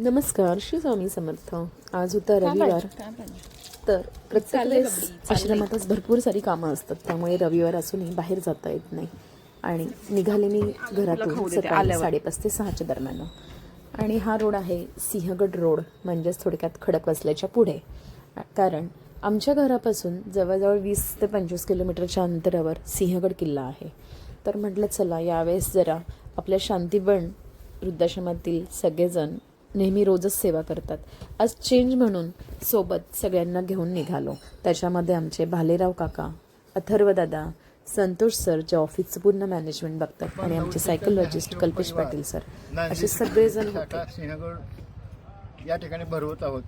नमस्कार श्री स्वामी समर्थ. आज होता रविवार. तर प्रत्येक वेळेस आश्रमातच भरपूर सारी कामं असतात त्यामुळे रविवार असूनही बाहेर जाता येत नाही. आणि निघाले मी घरातून सकाळी साडेपाच ते सहाच्या दरम्यान. आणि हा रोड आहे सिंहगड रोड म्हणजेच थोडक्यात खडकवासल्याच्या पुढे. कारण आमच्या घरापासून जवळजवळ वीस ते पंचवीस किलोमीटरच्या अंतरावर सिंहगड किल्ला आहे. तर म्हटलं चला यावेळेस जरा आपल्या शांतीबन वृद्धाश्रमातील सगळेजण नेहमी रोजच सेवा करतात. आज चेंज म्हणून सोबत सगळ्यांना घेऊन निघालो. त्याच्यामध्ये आमचे भालेराव काका अथर्व दादा संतोष सर जे ऑफिसचं पूर्ण मॅनेजमेंट बघतात आणि आमचे सायकोलॉजिस्ट कल्पेश पाटील सर. असे सगळेजण सिंहगड या ठिकाणी भरवत आहोत.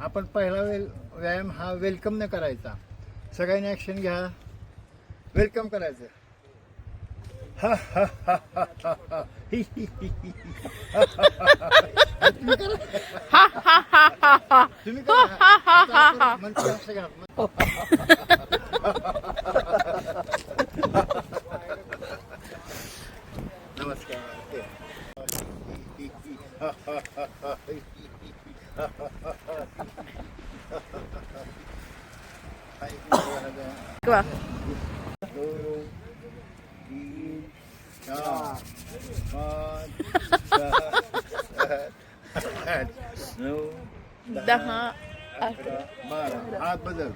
आपण पहिला वेल व्यायाम हा वेलकम न करायचा. सगळ्यांनी ॲक्शन घ्या. वेलकम करायचं. तुम्ही करा. तुम्ही दहा अकरा बारा हात बदल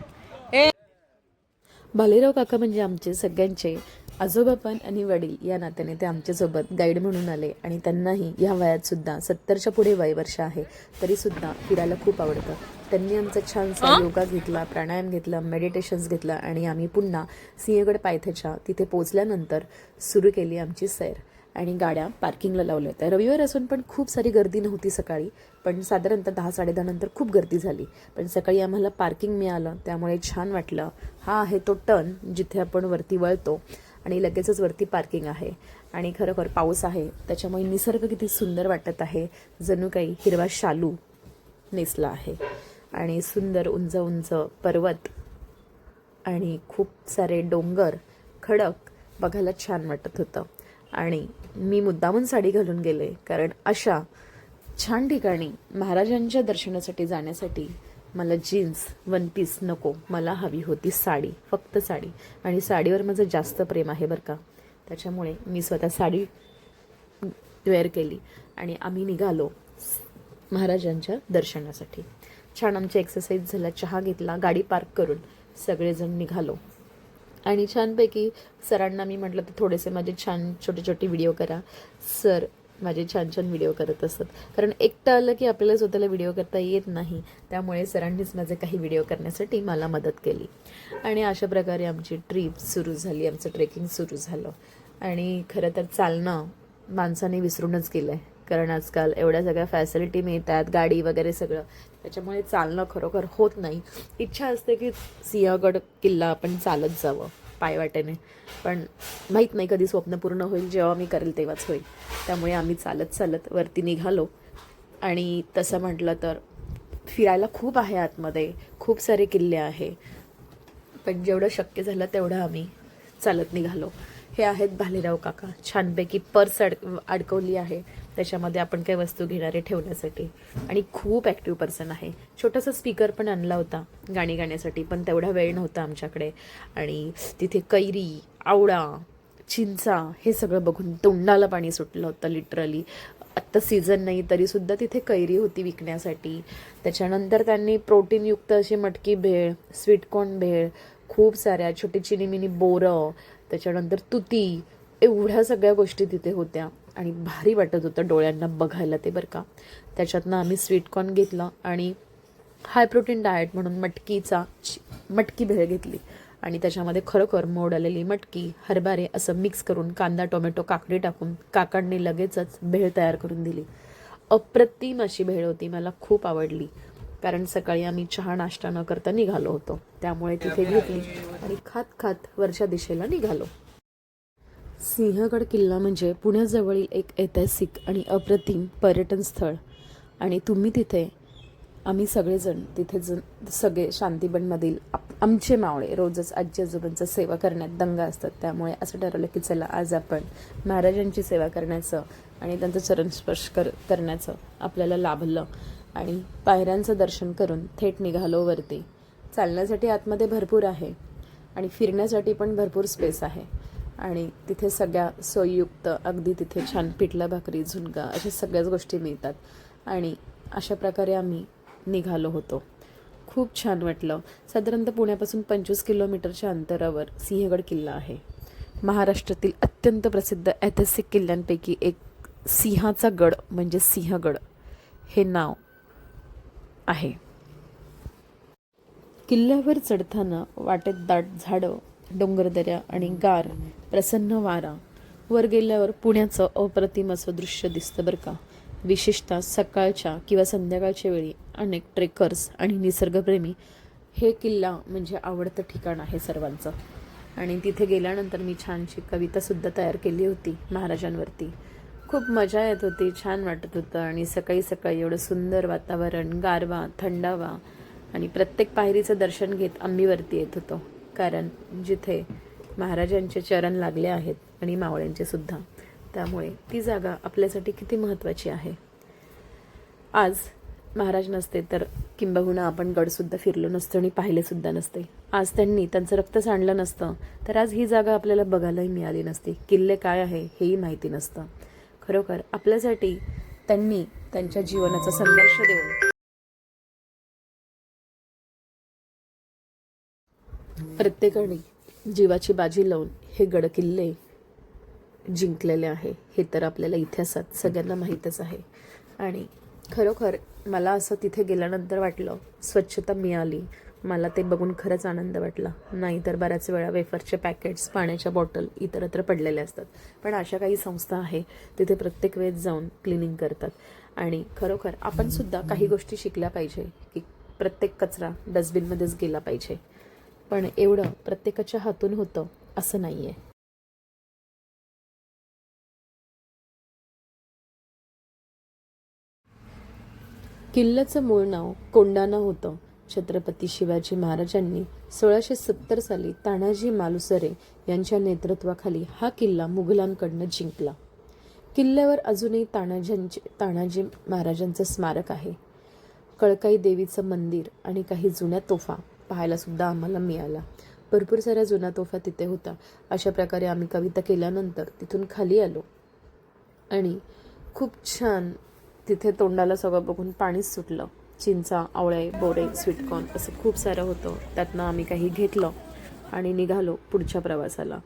भालेराव काका म्हणजे आमचे सगळ्यांचे आजोबा पण आणि वडील या नात्याने ते आमच्यासोबत गाईड म्हणून आले आणि त्यांनाही या वयात सुद्धा सत्तरच्या पुढे वय वर्ष आहे. तरी सुद्धा फिरायला खूप आवडतं. त्यांनी आमचा छानसा योगा घेतला प्राणायाम घेतला मेडिटेशन्स घेतला आणि आम्ही पुन्हा सिंहगड पायथ्याच्या तिथे पोचल्यानंतर सुरू केली आमची सैर. आणि गाड्या पार्किंगला लावल्या होत्या. रविवार असून पण खूप सारी गर्दी नव्हती सकाळी पण साधारणतः दहा साडेदहा नंतर खूप गर्दी झाली. पण सकाळी आम्हाला पार्किंग मिळालं त्यामुळे छान वाटलं. हा आहे तो टर्न जिथे आपण वरती वळतो आणि लगेचच वरती पार्किंग आहे. आणि खरोखर पाऊस आहे त्याच्यामुळे निसर्ग किती सुंदर वाटत आहे. जणू काही हिरवा शालू नेसला आहे. आणि सुंदर उंच उंच पर्वत आणि खूप सारे डोंगर खडक बघायला छान वाटत होतं. आणि मी मुद्दामून साडी घालून गेले कारण अशा छान ठिकाणी महाराजांच्या दर्शनासाठी जाण्यासाठी मला जीन्स वन पीस नको. मला हवी होती साडी फक्त साडी. आणि साडीवर माझं जास्त प्रेम आहे बरं का. त्याच्यामुळे मी स्वतः साडी वेअर केली आणि आम्ही निघालो महाराजांच्या दर्शनासाठी. छान आमची एक्सरसाइज झाला चहा घेतला गाडी पार्क करून सगळेजण निघालो. आणि छानपैकी सरांना मी म्हटलं तर थोडेसे माझे छान छोटे छोटे व्हिडिओ करा. सर माझे छान छान व्हिडिओ करत असत कारण एकटं आलं की आपल्याला स्वतःला व्हिडिओ करता येत नाही. त्यामुळे सरांनीच माझे काही व्हिडिओ करण्यासाठी मला मदत केली. आणि अशा प्रकारे आमची ट्रीप सुरू झाली. आमचं ट्रेकिंग सुरू झालं. आणि खरं तर चालणं माणसाने विसरूनच गेलं आहे कारण आजकाल एवढ्या सगळ्या फॅसिलिटी मिळतात गाडी वगैरे सगळं. त्याच्यामुळे चालणं खरोखर होत नाही. इच्छा असते की सिंहगड किल्ला आपण चालत जावं पायवाटेने. पण माहीत नाही कधी स्वप्न पूर्ण होईल जेव्हा मी करेल तेव्हाच होईल. त्यामुळे आम्ही चालत चालत वरती निघालो. आणि तसं म्हटलं तर फिरायला खूप आहे आतमध्ये. खूप सारे किल्ले आहे. पण जेवढं शक्य झालं तेवढं आम्ही चालत निघालो. हे आहेत भालेराव काका. छानपैकी पर्स अड अडकवली आहे. त्याच्यामध्ये आपण काही वस्तू घेणारे ठेवण्यासाठी. आणि खूप ॲक्टिव्ह पर्सन आहे. छोटासा स्पीकर पण आणला होता गाणी गाण्यासाठी पण तेवढा वेळ नव्हता आमच्याकडे. आणि तिथे कैरी आवळा चिंचा हे सगळं बघून तोंडाला पाणी सुटलं होतं लिटरली आत्ता सीझन नाही तरीसुद्धा तिथे कैरी होती विकण्यासाठी. त्याच्यानंतर त्यांनी प्रोटीनयुक्त अशी मटकी भेळ स्वीटकॉर्न भेळ खूप साऱ्या छोटी चिनी मिनी बोरं त्याच्यानंतर तुती एवढ्या सगळ्या गोष्टी तिथे होत्या. आणि भारी वाटत होतं डोळ्यांना बघायला ते बरं का. त्याच्यातनं आम्ही स्वीटकॉर्न घेतलं आणि हाय प्रोटीन डाएट म्हणून मटकीचा मटकी भेळ घेतली. आणि त्याच्यामध्ये खरोखर मोड आलेली मटकी हरभरे असं मिक्स करून कांदा टोमॅटो काकडी टाकून काकडने लगेचच भेळ तयार करून दिली. अप्रतिम अशी भेळ होती मला खूप आवडली. कारण सकाळी आम्ही चहा नाश्ता न करता निघालो होतो. त्यामुळे तिथे घेतली आणि खात खात वरच्या दिशेला निघालो. सिंहगड किल्ला म्हणजे पुण्याजवळील एक ऐतिहासिक आणि अप्रतिम पर्यटन स्थळ. आणि तुम्ही तिथे आम्ही सगळेजण तिथे ज सगळे शांतीबनमधील आप- आमचे मावळे रोजच आजी आजोबांचा सेवा करण्यात दंग असतात. त्यामुळे असं ठरवलं की चला आज आपण महाराजांची सेवा करण्याचं आणि त्यांचं चरणस्पर्श कर करण्याचं आपल्याला लाभलं. आणि पायऱ्यांचं दर्शन करून थेट निघालो वरती. चालण्यासाठी आतमध्ये भरपूर आहे आणि फिरण्यासाठी पण भरपूर स्पेस आहे. आणि तिथे सगळ्या सोयीयुक्त अगदी तिथे छान पिठला भाकरी झुणका अशा सगळ्याच गोष्टी मिळतात. आणि अशा प्रकारे आम्ही निघालो होतो. खूप छान वाटलं. साधारणतः पुण्यापासून पंचवीस किलोमीटरच्या अंतरावर सिंहगड किल्ला आहे. महाराष्ट्रातील अत्यंत प्रसिद्ध ऐतिहासिक किल्ल्यांपैकी एक सिंहाचा गड म्हणजे सिंहगड. हे नाव आहे. किल्ल्यावर चढताना वाटेत दाट झाडं डोंगरदऱ्या आणि गार प्रसन्न वारा. वर गेल्यावर पुण्याचं अप्रतिम असं दृश्य दिसतं बरं का. विशेषतः सकाळच्या किंवा संध्याकाळच्या वेळी अनेक ट्रेकर्स आणि निसर्गप्रेमी हे किल्ला म्हणजे आवडतं ठिकाण आहे सर्वांचं. आणि तिथे गेल्यानंतर मी छानशी कवितासुद्धा तयार केली होती महाराजांवरती. खूप मजा येत होती छान वाटत होतं. आणि सकाळी सकाळी एवढं सुंदर वातावरण गारवा थंडावा. आणि प्रत्येक पायरीचं दर्शन घेत आंबीवरती येत होतो. कारण जिथे महाराजांचे चरण लागले आहेत आणि मावळ्यांचे सुद्धा त्यामुळे ती जागा आपल्यासाठी किती महत्त्वाची आहे. आज महाराज नसते तर किंबहुना आपण गडसुद्धा फिरलो नसतो आणि पाहिलेसुद्धा नसते. आज त्यांनी त्यांचं रक्त सांडलं नसतं तर आज ही जागा आपल्याला बघायलाही मिळाली नसती. किल्ले काय आहे हेही माहिती नसतं. खरोखर आपल्यासाठी त्यांनी त्यांच्या जीवनाचा संघर्ष देऊन. प्रत्येकाने जीवाची बाजी लावून हे गडकिल्ले जिंकलेले आहे हे तर आपल्याला इतिहासात सगळ्यांना माहीतच आहे. आणि खरोखर मला असं तिथे गेल्यानंतर वाटलं स्वच्छता मिळाली. मला ते बघून खरंच आनंद वाटला. नाही तर बऱ्याच वेळा वेफरचे पॅकेट्स पाण्याच्या बॉटल इतरत्र पडलेले असतात. पण अशा काही संस्था आहे तिथे प्रत्येक वेळेस जाऊन क्लिनिंग करतात. आणि खरोखर आपण सुद्धा काही गोष्टी शिकल्या पाहिजे की प्रत्येक कचरा डस्टबिनमध्येच गेला पाहिजे. पण एवढं प्रत्येकाच्या हातून होतं असं नाही आहे किल्ल्याचं मूळ नाव कोंडाणा होतं. छत्रपती शिवाजी महाराजांनी सोळाशे सत्तर साली तानाजी मालुसरे यांच्या नेतृत्वाखाली हा किल्ला मुघलांकडनं जिंकला. किल्ल्यावर अजूनही तानाजींचे तानाजी महाराजांचं स्मारक आहे. कळकाई देवीचं मंदिर आणि काही जुन्या तोफा पाहायला सुद्धा आम्हाला मिळाला. भरपूर साऱ्या जुन्या तोफा तिथे होता अशा प्रकारे आम्ही कविता केल्यानंतर तिथून खाली आलो. आणि खूप छान तिथे तोंडाला सगळं बघून पाणीच सुटलं. चिंचा आवळे बोरे स्वीटकॉर्न असं खूप सारं होतं. त्यातनं आम्ही काही घेतलं आणि निघालो पुढच्या प्रवासाला.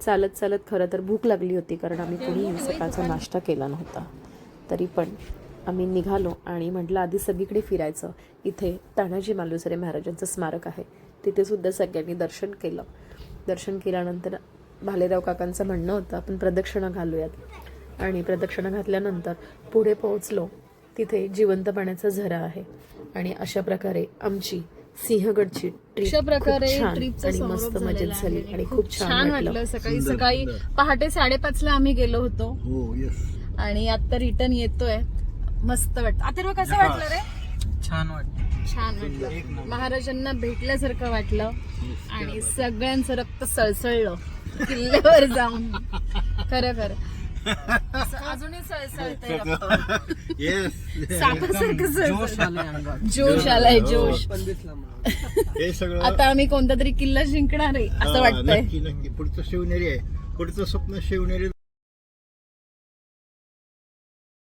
चालत चालत खरं तर भूक लागली होती कारण आम्ही कुणीही सकाळचा नाश्ता केला नव्हता. तरी पण आम्ही निघालो आणि म्हटलं आधी सगळीकडे फिरायचं. इथे तानाजी मालुसरे महाराजांचं स्मारक आहे. तिथेसुद्धा सगळ्यांनी दर्शन केलं. दर्शन केल्यानंतर भालेराव काकांचं म्हणणं होतं आपण प्रदक्षिणा घालूयात. आणि प्रदक्षिणा घातल्यानंतर पुढे पोहोचलो. तिथे जिवंत पाण्याचा झरा आहे. आणि अशा प्रकारे आमची सिंहगडची ट्रिप अशा प्रकारे आणि मस्त मजेत झाली आणि खूप छान वाटलं. सकाळी सकाळी. पहाटे साडेपाच ला आम्ही गेलो होतो. हो येस आणि आता रिटर्न येतोय. मस्त वाटतं. अथर्व कसं वाटलं रे? छान वाटतं छान वाटलं. महाराजांना भेटल्यासारखं वाटलं. आणि सगळ्यांचं रक्त सळसळलं. किल्ल्यावर जाऊन. खरं खरं. असं जोश. आलाय जोश. हे सगळं आता आम्ही कोणता तरी किल्ला जिंकणार आहे असं वाटतंय. नक्की नक्की. पुढचं शिवनेरी आहे. पुढचं स्वप्न शिवनेरी